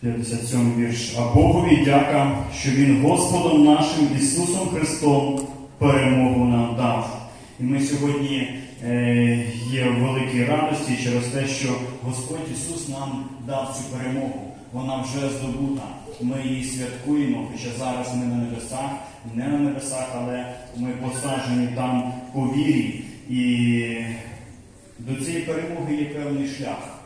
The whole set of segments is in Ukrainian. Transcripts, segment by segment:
57 вірш. А Богові дяка, що Він Господом нашим Ісусом Христом перемогу нам дав. І ми сьогодні е, є в великій радості через те, що Господь Ісус нам дав цю перемогу. Вона вже здобута. Ми її святкуємо, хоча зараз ми на небесах, не на небесах, але ми посаджені там по вірі. І до цієї перемоги є певний шлях.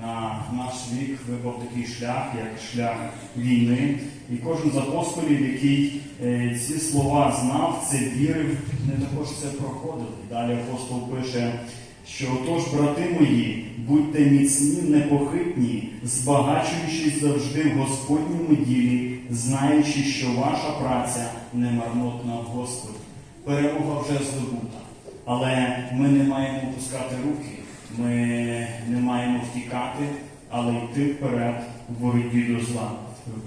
На наш вік випав такий шлях, як шлях війни. І кожен з апостолів, який е, ці слова знав, це вірив, не також це проходив. Далі апостол пише, що отож, брати мої, будьте міцні, непохитні, збагачуючись завжди в Господньому ділі, знаючи, що ваша праця не марнотна в Господі. Перемога вже здобута. Але ми не маємо опускати руки, ми не маємо втікати, але йти вперед в боротьбі до зла,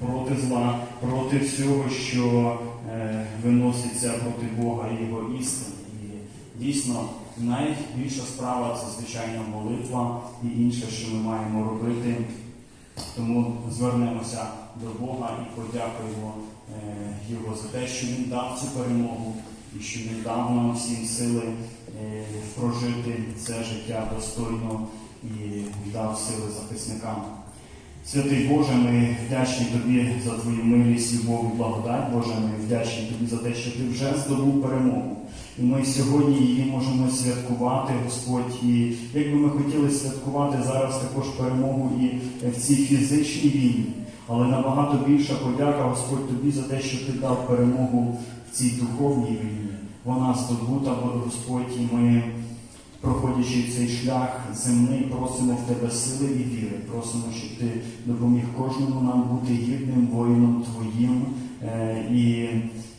проти зла, проти всього, що е, виноситься проти Бога і Його істини. І дійсно найбільша справа це звичайно молитва і інше, що ми маємо робити. Тому звернемося до Бога і подякуємо е, Його за те, що Він дав цю перемогу і що Він дав нам всім сили е, прожити це життя достойно і дав сили захисникам. Святий Боже, ми вдячні Тобі за Твою милість, любов і благодать, Боже, ми вдячні Тобі за те, що Ти вже здобув перемогу. І ми сьогодні її можемо святкувати, Господь. І як би ми хотіли святкувати зараз також перемогу і в цій фізичній війні, але набагато більша подяка, Господь, Тобі за те, що Ти дав перемогу цій духовній війні. Вона здобута, бо Господь, і ми проходячи цей шлях земний, просимо в тебе сили і віри. Просимо, щоб ти допоміг кожному нам бути гідним воїном Твоїм е, і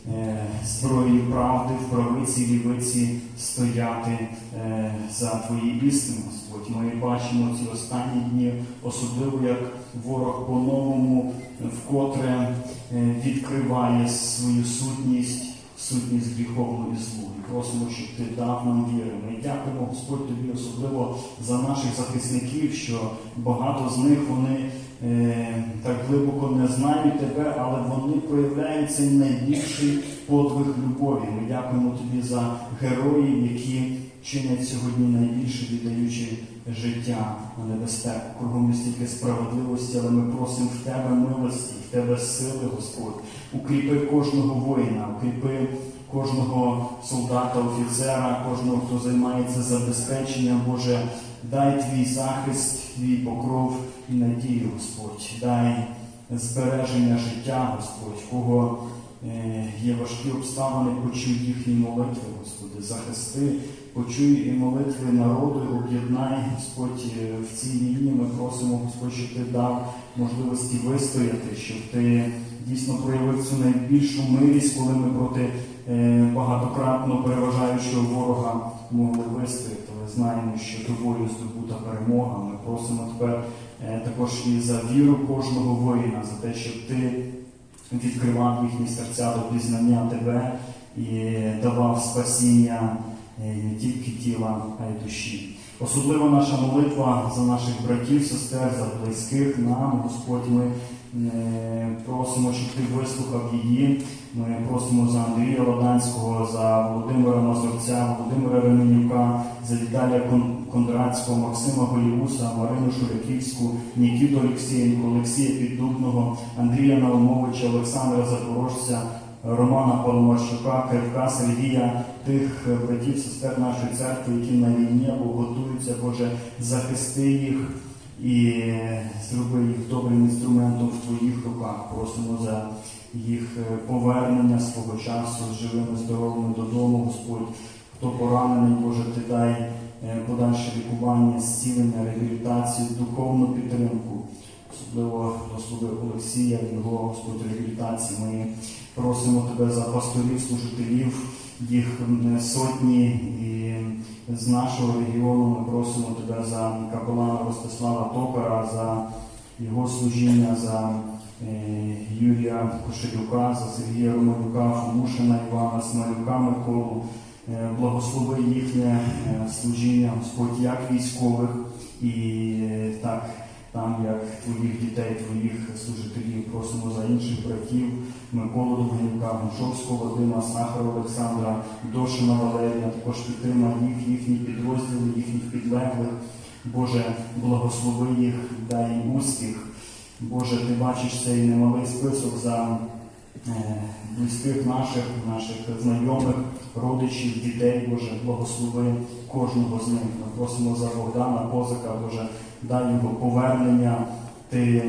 е, зброєю правди в правиці лівиці стояти е, за Твої істини, Господь. Ми бачимо ці останні дні, особливо як ворог по-новому вкотре е, відкриває свою сутність сутність гріховну і злу. Просимо, щоб ти дав нам віри. Ми дякуємо, Господь, тобі особливо за наших захисників, що багато з них вони так глибоко не знають тебе, але вони проявляють цей найбільший подвиг любові. Ми дякуємо тобі за героїв, які чинять сьогодні найбільше віддаючи життя на небезпеку. Кругом стільки справедливості, але ми просимо в тебе милості, в тебе сили, Господь. Укріпи кожного воїна, укріпи кожного солдата, офіцера, кожного, хто займається забезпеченням, Боже, дай твій захист, твій покров і надію, Господь. Дай збереження життя, Господь, кого е, є важкі обставини, почуй їхні молитви, Господи, захисти, почуй і молитви народу, об'єднай, Господь, е, в цій війні. Ми просимо, Господь, щоб ти дав можливості вистояти, щоб ти дійсно проявив цю найбільшу милість, коли ми проти е, багатократно переважаючого ворога могли вистояти. Знаємо, що тобою здобута перемога. Ми просимо тепер е, також і за віру кожного воїна, за те, щоб ти відкривав їхні серця до пізнання тебе і давав спасіння е, не тільки тіла, а й душі. Особливо наша молитва за наших братів, сестер, за близьких нам, Господь, ми е, просимо, щоб ти вислухав її. Ми просимо за Андрія Ладанського, за Володимира Мазурця, Володимира Ременюка, за Віталія Кондратського, Максима Голівуса, Марину Шуряківську, Нікіту Олексієнко, Олексія Піддубного, Андрія Наумовича, Олександра Запорожця, Романа Паламарчука, Кривка, Сергія, тих братів, сестер нашої церкви, які на війні або готуються, Боже, захисти їх і зроби їх добрим інструментом в Твоїх руках. Просимо за їх е, повернення свого часу живими, здоровими додому, Господь. Хто поранений, Боже, ти дай е, подальше лікування, зцілення, реабілітацію, духовну підтримку. Особливо благослови Олексія, його Господь реабілітації. Ми просимо тебе за пасторів, служителів, їх сотні і з нашого регіону ми просимо тебе за капелана Ростислава Токара, за його служіння, за е, Юрія Кошелюка, за Сергія Романюка, Фомушина Івана, Смалюка, Миколу. Е, Благослови їхнє е, служіння, Господь, як військових і так там як твоїх дітей, твоїх служителів. Просимо за інших братів Миколу Довгенюка, Гончовського Вадима, Сахара Олександра, Дошина Валерія, також підтримай їх, їхні підрозділи, їхніх підлеглих. Боже, благослови їх, дай їм успіх. Боже, ти бачиш цей немалий список за е, близьких наших, наших знайомих, родичів, дітей, Боже, благослови кожного з них. Ми просимо за Богдана Козака, Боже, дай його повернення, ти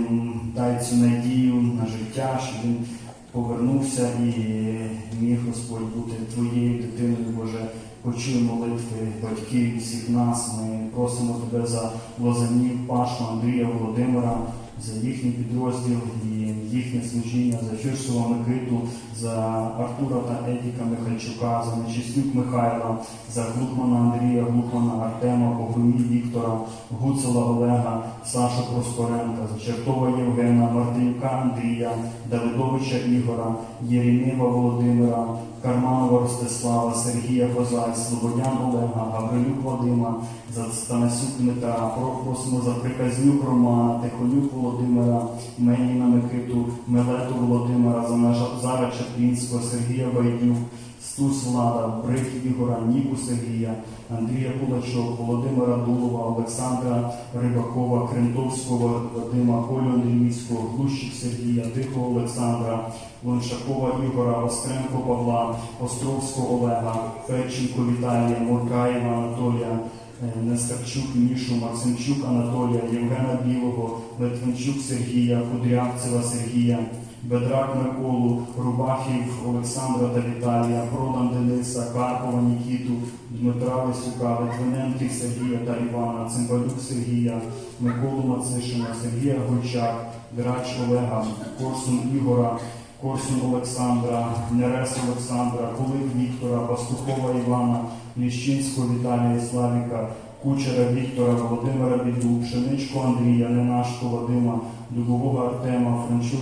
дай цю надію на життя, щоб він повернувся і міг Господь бути твоєю дитиною, Боже. Почуй молитви батьків всіх нас. Ми просимо тебе за Лозанів, Пашу, Андрія, Володимира, за їхній підрозділ і їхнє служіння, за Фірсова Микиту, за Артура та Едіка Михальчука, за Нечистюк Михайла, за Глухмана Андрія, Глухмана Артема, Погромій Віктора, Гуцела Олега, Сашу Проскоренка, за Чертова Євгена, Мартинюка Андрія, Давидовича Ігора, Єремєва Володимира, Карманова Ростислава, Сергія Козай, Слободян Олега, Гаврилюк Вадима, за Станасюк Дмитра, просимо за Приказнюк Романа, Тихонюк Володимира, Меніна Микиту, Мелету Володимира, за Назара Чаплінського, Сергія Байдюк, Стус Влада, Брик Ігора, Ніку Сергія, Андрія Кулачок, Володимира Дулова, Олександра Рибакова, Крентовського Вадима, Колю Андрійського, Глущик Сергія, Тихого Олександра, Лоншакова Ігора, Остренко Павла, Островського Олега, Федченко Віталія, Моркаєва Анатолія, е, Нестарчук Мішу, Максимчук Анатолія, Євгена Білого, Литвинчук Сергія, Кудрявцева Сергія, Бедрак Миколу, Рубахів Олександра та Віталія, Продан Дениса, Карпова Нікіту, Дмитра Лисюка, Литвиненків Сергія та Івана, Цимбалюк Сергія, Миколу Мацишина, Сергія Гольчак, Драч Олега, Корсун Ігора, Корсун Олександра, Нерес Олександра, Кулик Віктора, Пастухова Івана, Ліщинського Віталія Славіка, Кучера Віктора, Володимира Біду, Пшеничко Андрія, Ненашко Вадима, Дубового Артема, Франчук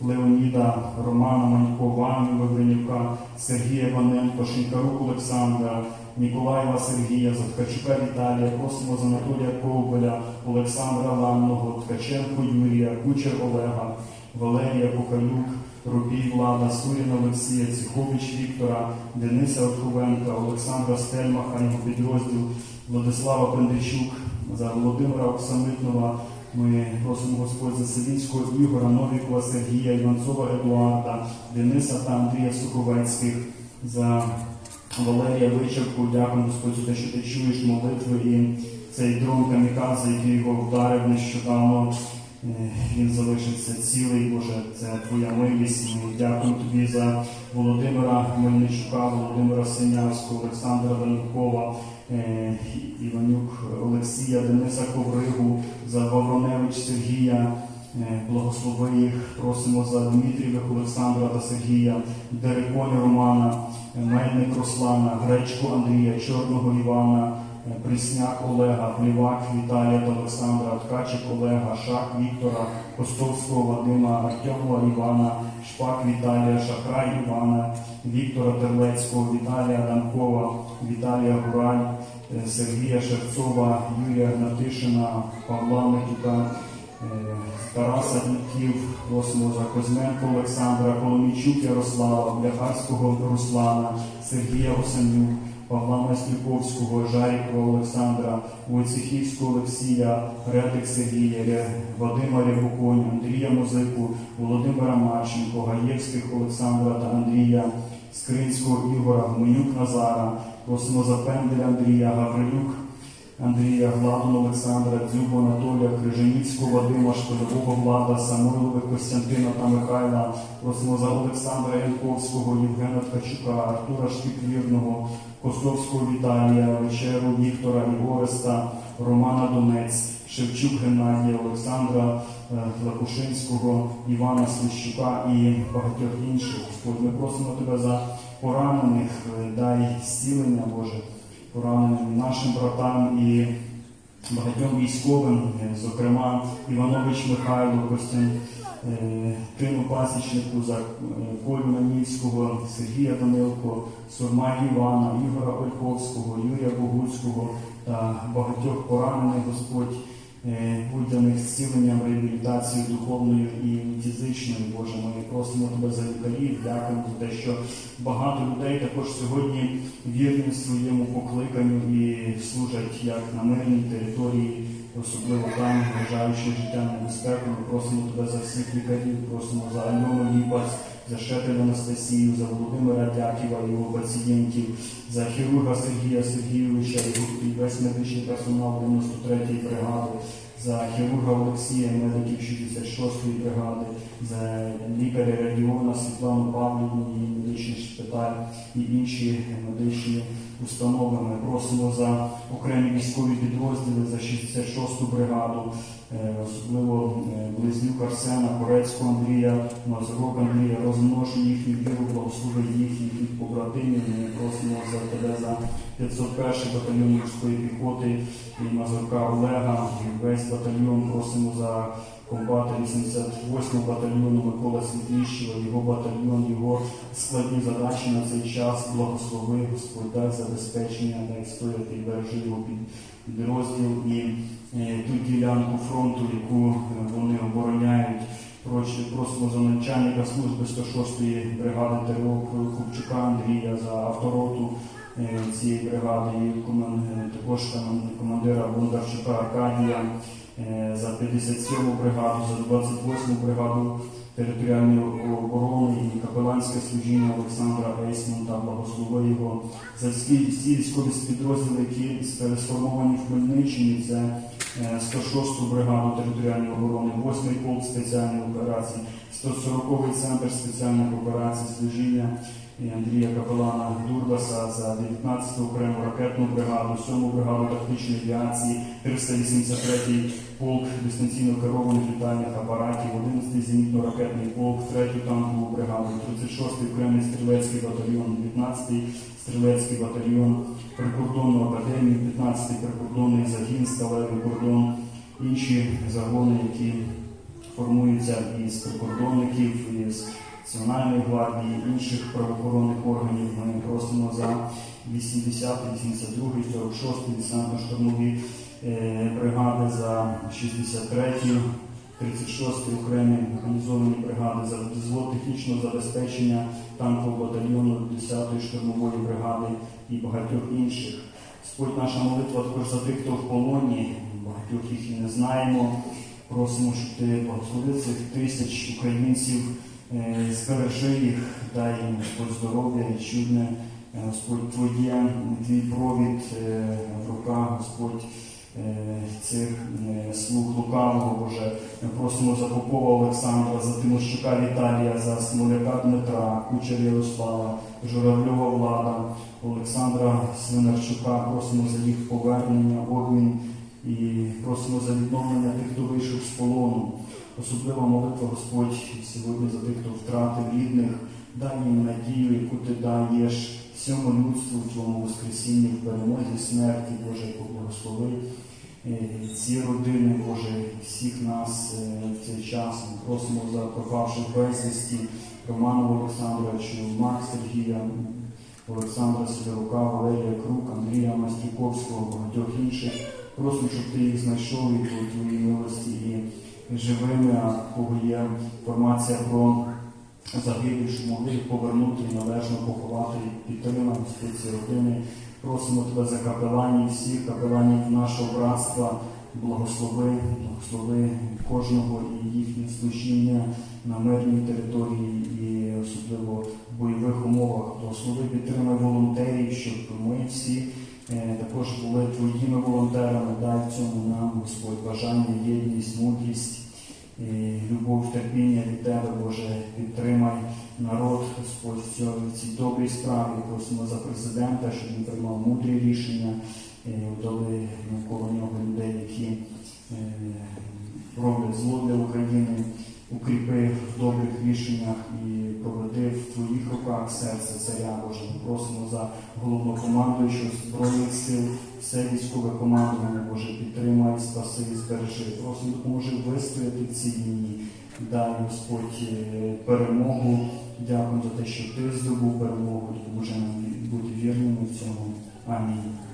Леоніда, Романа Манько, Ваню Вавренюка, Сергія Ваненко, Шинкарук Олександра, Ніколаєва Сергія, Заткачука Віталія, просимо Анатолія Ковбеля, Олександра Ланного, Ткаченко Юрія, Кучер Олега, Валерія Кухалюк, Рубій Влада, Суріна Олексія, Цихович Віктора, Дениса Отховенка, Олександра Стельмаха, його підрозділ, Владислава Пендричук, за Володимира Оксамитнова. Ми просимо Господь за Селінського Ігора, Новікова Сергія, Іванцова Едуарда, Дениса та Андрія Суховецьких, за Валерія Вичерку. Дякую Господь за те, що ти чуєш молитви і цей дрон камікадзе, який його вдарив нещодавно. Е, Він залишиться цілий, Боже, це Твоя милість. Ми дякуємо Тобі за Володимира Мельничука, Володимира Синявського, Олександра Данкова, е, Іванюк Олексія, Дениса Ковригу, за Вавроневич Сергія. Е, Благослови їх, просимо за Дмитрієвих Олександра та Сергія, Дериконя Романа, Мельник Руслана, Гречко Андрія, Чорного Івана, Прісняк Олега, Плівак Віталія та Олександра, Ткачик Олега, Шах Віктора, Костовського Вадима, Артемова Івана, Шпак Віталія, Шахрай Івана, Віктора Терлецького, Віталія Данкова, Віталія Гураль, е, Сергія Шевцова, Юрія Гнатишина, Павла Микіта, е, Тараса Дідків, просимо за Козьменко Олександра, Коломійчук Ярослава, Бляхарського Руслана, Сергія Осанюк, Павла Маслюковського, Жарікова Олександра, Войцехівського Олексія, Ретик Сергія, Вадима Рябоконь, Андрія Музику, Володимира Марченко, Гаєвських Олександра та Андрія, Скринського Ігора, Гуменюк Назара, просимо Андрія, Гаврилюк Андрія, Гладун Олександра, Дзюбу Анатолія, Крижанівського Вадима, Шкодового Влада, Самойлових Костянтина та Михайла. Просимо за Олександра Янковського, Євгена Ткачука, Артура Шпіклірного, Костовського Віталія, Вечеру Віктора і Ореста, Романа Донець, Шевчук Геннадія, Олександра е, Лакушинського, Івана Слищука і багатьох інших. Господь, ми просимо тебе за поранених, е, дай зцілення, Боже пораненим нашим братам і багатьом військовим, е, зокрема Іванович Михайло, Костян е, Тину Пасічнику, за е, Колю Намівського, Сергія Данилко, Сурма Івана, Ігора Ольховського, Юрія Богуцького та багатьох поранених Господь. Е, для них зціленням, реабілітацією духовною і фізичною, Боже. Ми просимо Тебе за лікарів, дякуємо за те, що багато людей також сьогодні вірні своєму покликанню і служать як на мирній території, особливо там, вважаючи життя небезпеку. Ми просимо Тебе за всіх лікарів, просимо за Альону Ліпац, за Шепель Анастасію, за Володимира Дяківа, його пацієнтів, за хірурга Сергія Сергійовича і весь медичний персонал 93-ї бригади, за хірурга Олексія, медиків 66-ї бригади, за лікаря Радіона Світлану Павлівну, її медичний шпиталь і інші медичні установи. Ми просимо за окремі військові підрозділи, за 66-ту бригаду, е, особливо е, Близнюк Арсена, Корецького Андрія, Мазурок Андрія, розмножуй їхню віру, благослови їх, їхніх побратимів. Ми просимо за тебе за 501 батальйон морської піхоти і Мазурка Олега, весь батальйон просимо за комбата 88 батальйону Микола Світліщева, його батальйон, його складні задачі на цей час. Благослови, Господь, дай забезпечення, стояти і бережи його під підрозділ і е, ту ділянку фронту, яку е, вони обороняють. Просимо за начальника служби 106-ї бригади ТРО Купчука Андрія за автороту е, цієї бригади, і також командира Бондарчука Аркадія за 57-му бригаду, за 28-му бригаду територіальної оборони і капеланське служіння Олександра Ейсмонта, благослови його за всі, військові підрозділи, які сформовані в Хмельниччині. Це е, 106-ту бригаду територіальної оборони, 8-й полк спеціальних операцій, 140-й центр спеціальних операцій служіння і Андрія Капелана Дурбаса за 19-ту окрему ракетну бригаду, 7-му бригаду тактичної авіації, 383-й полк дистанційно керованих літальних апаратів, 11-й зенітно-ракетний полк, 3-ю танкову бригаду, 36-й окремий стрілецький батальйон, 15-й стрілецький батальйон, прикордонну академію, 15-й прикордонний загін, сталевий кордон, інші загони, які формуються із прикордонників, із Національної гвардії, інших правоохоронних органів. Ми просимо за 80, 82, 46 десантно-штурмові бригади, за 63, 36 окремі механізовані бригади, за взвод технічного забезпечення танкового батальйону 10-ї штурмової бригади і багатьох інших. Господь, наша молитва також за тих, хто в полоні, багатьох їх і не знаємо. Просимо, щоб ти благословив цих тисяч українців, е, збережи їх, дай їм Господь здоров'я і чудне. Е, Господь, твоє, твій провід е, в руках, Господь е, цих е, слуг лукавого Боже. Ми просимо за Попова Олександра, за Тимощука Віталія, за Смоляка Дмитра, Кучер Ярослава, Журавльова Влада, Олександра Свинарчука. Просимо за їх повернення, обмін і просимо за відновлення тих, хто вийшов з полону. Особлива молитва Господь сьогодні за тих, хто втратив рідних, дай їм надію, яку ти даєш всьому людству в твоєму воскресінні, в перемозі смерті, Боже, поблагослови е, ці родини, Боже, всіх нас е, в цей час. Ми просимо за пропавших безвісті Роману Олександровичу, Мак Сергія, Олександра Сидорука, Валерія Крук, Андрія Мастюковського, багатьох інших. Просимо, щоб ти їх знайшов і по твоїй милості і живими, а в кого є інформація про загиблих, щоб могли їх повернути і належно поховати підтримати ці родини. Просимо тебе за капеланів, всіх капеланів нашого братства, благослови, благослови кожного і їхнє служіння на мирній території і особливо в бойових умовах. Благослови підтримай волонтерів, щоб ми всі також були твоїми волонтерами. Дай цьому нам, Господь, бажання, єдність, мудрість. Любов, терпіння від Тебе, Боже, підтримай народ, Господь, в цій добрій справі. Просимо за президента, щоб він приймав мудрі рішення, і дали навколо нього людей, які е, роблять зло для України, укріпи в добрих рішеннях і проведи в Твоїх руках серце царя Боже. Ми просимо за головнокомандуючого Збройних сил, все військове командування, Боже, підтримай, спаси і збережи. Просимо допоможи вистояти цій війні. Дай Господь е, перемогу. Дякую за те, що ти здобув перемогу. Допоможи нам бути вірними в цьому. Амінь.